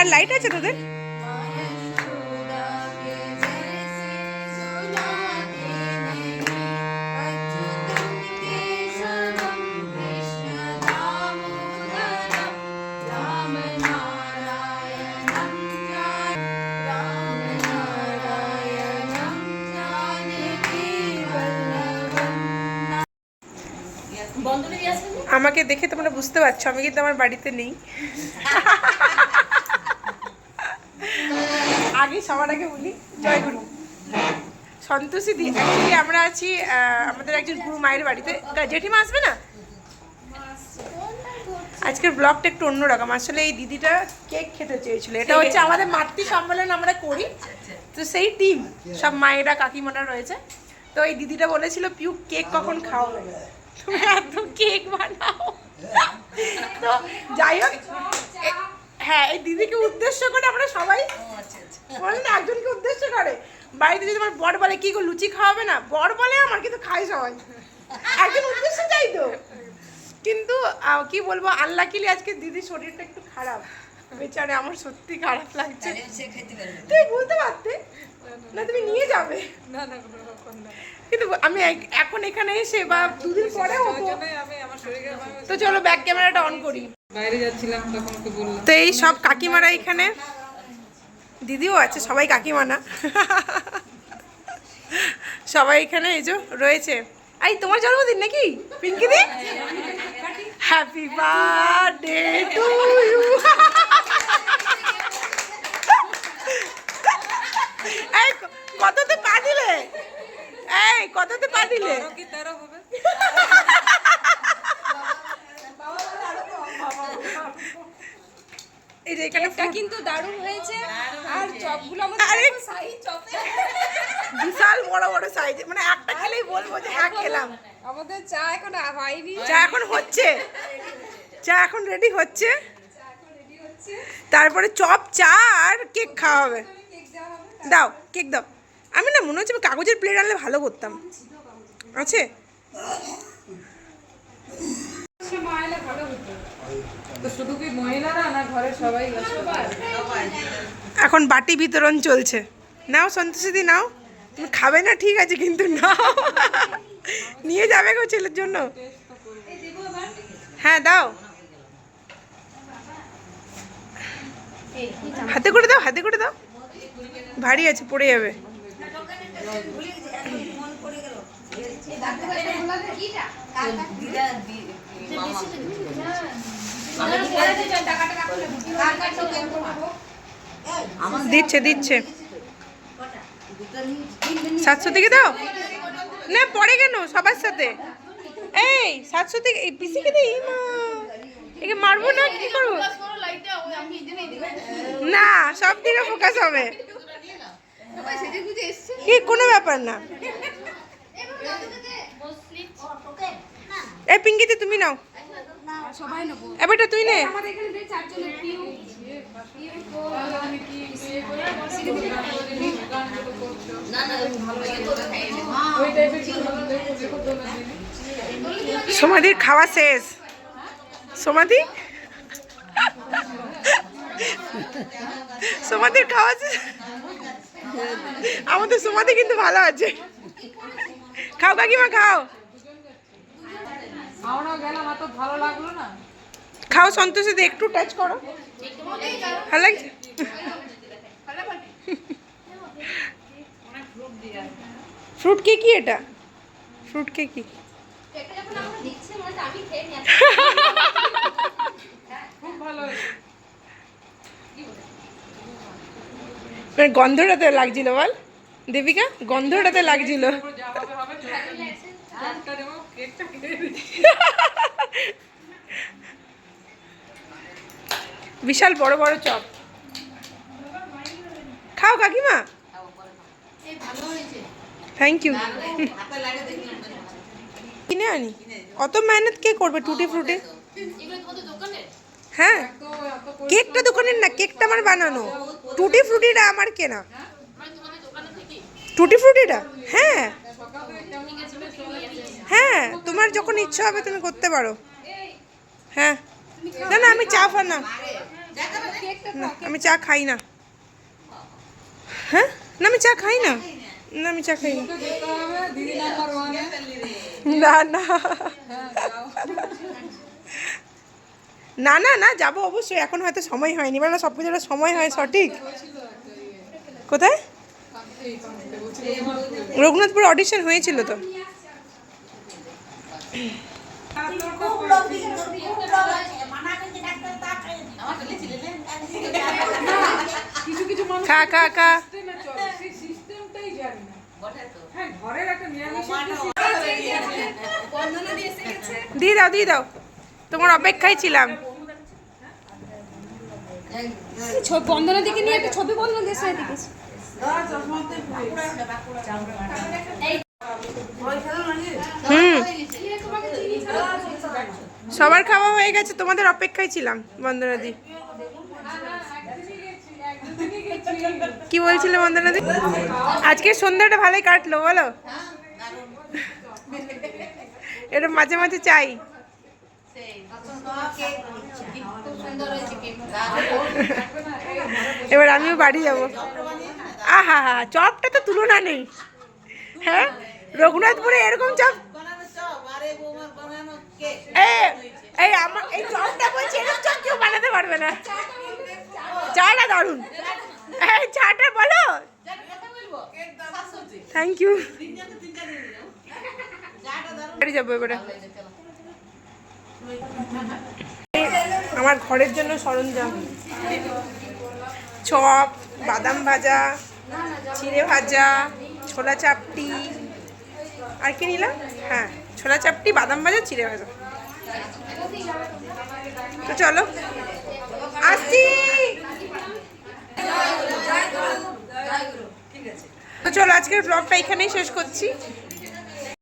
আর light আছে তোদের? আমাকে দেখে তোমরা বুঝতে পারছ আমি কিন্তু আমার বাড়িতে নেই। আগে সবার আগে বলি, জয় গুরু। সন্তোষী দি অ্যাকচুয়ালি আমরা আছি আমাদের একজন গুরু মায়ের বাড়িতে। জেঠিমা আসবে না? আজকের ব্লগটা একটু অন্যরকম। আসলে এই দিদিটা কেক খেতে চেয়েছিল। এটা হচ্ছে আমাদের মাতৃ সম্মেলন আমরা করি। তো সেই টিম সব মায়েরা, কাকিমারা রয়েছে। তো এই দিদিটা বলেছিল, পিউ, কেক কখন খাওয়াবে তুমি এত কেক বানাও। তো যাই হোক হ্যাঁ এই দিদিকে উদ্দেশ্য করে আমরা সবাই বলে না একজনকে উদ্দেশ্য করে। বাড়িতে যদি আমার বর বলে কি গো লুচি খাওয়াবে না? বর বলে আমার কিন্তু খাই সবাই। একজন উদ্দেশ্য চাই তো। কিন্তু কি বলব আল্লাকিলি আজকে দিদির শরীরটা একটু খারাপ। বেচারে আমার সত্যি খারাপ লাগছে। তুমি বলতে পারতে। না তুমি নিয়ে যাবে। না না কিন্তু আমি এখন এখানে এসে বা দুদিন পরে হব। তো চলো ব্যাক ক্যামেরাটা অন করি। বাইরে যাচ্ছিলাম তখন ওকে বললাম। তো এই সব কাকিমারা এখানে? দিদিও আছে সবাই কাকিমা না? সবাই এখানে এই যে রয়েছে। এই তোমার জন্মদিন নাকি? পিঙ্কি দি? হ্যাপি বার্থডে টু ইউ এই কততে পা দিলে? এই কততে পা দিলে? কি তেরো হবে? এই যে এখানে এটা কিন্তু দারুণ হয়েছে। আর চপগুলো আমাদের আরে সাইজ চপ বিশাল বড় বড় সাইজ মানে একটা খেলেই বলব যে হ্যাঁ খেলাম। আমাদের চা এখন হয়নি। চা এখন হচ্ছে। চা এখন রেডি হচ্ছে। তারপরে চপ চা আর কেক খাওয়া হবে। দাও কেক দাও। আমি না মনে হচ্ছে আমি কাগজের প্লেট আনলে ভালো করতাম। আছে সে মহিলা ভালো হতো তো শুধু কি মহিলারা না ঘরের সবাই সবাই এখন বাটি বিতরণ চলছে। নাও সন্তোষিদি নাও। তুমি খাবে না ঠিক আছে কিন্তু নাও। নিয়ে যাবে গো ছেলের জন্য। হ্যাঁ দাও। হাতে করে দাও হাতে করে দাও। ভারী আছে পড়ে যাবে। দিচ্ছে দিচ্ছে। সাতশো থেকে দাও। না পরে কেন সবার সাথে? এই সাতশো থেকে এই পিসিকে দিই মা একে মারবো না কি করব? না সব দিকে ফোকাস হবে। কি কোনো ব্যাপার না। এই পিঙ্কিতে তুমি নাও। এবারটা তুই নে। সমাধির খাওয়া শেষ। সমাধি সমাধির খাওয়া শেষ? আমাদের সমাধি কিন্তু ভালো আছে। খাও কাকিমা, খাও। আমরা গেলাম এত ভালো লাগল না। খাও সন্তোষে একটু টাচ করো। ভালো লাগছে? ফ্রুট কে কি এটা? ফ্রুট কে কি? মানে গন্ধটাতে লাগছিল বল। দেবিকা গন্ধটাতে লাগছিল। বিশাল বড় বড় চপ। খাও কাকিমা। থ্যাংক ইউ কিনে আনি। অত মেহনত কে করবে টুটি ফ্রুটি? হ্যাঁ। কেকটা দোকানের না কেকটা আমার বানানো। টুটি ফ্রুটিটা আমার কেনা। টুটি ফ্রুটিটা? হ্যাঁ সকালে কেমন আসলে চলে এসেছে। হ্যাঁ তোমার যখন ইচ্ছা হবে তুমি করতে পারো। হ্যাঁ। না না, আমি চা ফা না। আমি চা খাই না। হ্যাঁ? না, আমি চা খাই না। না, আমি চা খাই না। না না। না না না, যাব অবশ্যই। এখন হয়তো সময় হয়নি। মানে সব কিছু সময় হয়, সঠিক। কোথায়? রঘুনাথপুর অডিশন হয়েছিল তো। কিছু কিছু মানুষ খা খা খা। সিস্টেমে সেই সিস্টেমটাই জানি না। হ্যাঁ ঘরের একটা নিরামিষের দিয়ে দাও দিয়ে দাও। তোমার অপেক্ষায় ছিলাম। ছবি বন্দনা দিকে নিয়ে একটা ছবি বন্দনা দিয়ে হুম। সবার খাওয়া হয়ে গেছে, তোমাদের অপেক্ষায় ছিলাম, বন্দনাদি। কি বলছিলে বন্দনাদি? আজকে সন্ধ্যাটা ভালোই কাটলো, বলো। এটা মাঝে মাঝে চাই। এবার আমিও বাড়ি যাব। আহা হা চপটা তো তুলনা নেই। হ্যাঁ রঘুনাথপুরে এরকম চপ? এই আমার এই কেউ বানাতে পারবে না। চাটা চাটা বলো। থ্যাংক যাব এবারে। আমার ঘরের জন্য সরঞ্জাম। চপ, বাদাম ভাজা, চিড়ে ভাজা, ছোলা চাপটি। আর কি নিলাম? হ্যাঁ। ছোলা চাপটি, বাদাম ভাজা, চিড়ে ভাজা। তো চলো, আসছি। তো চলো, আজকের ব্লগটা এখানেই শেষ করছি।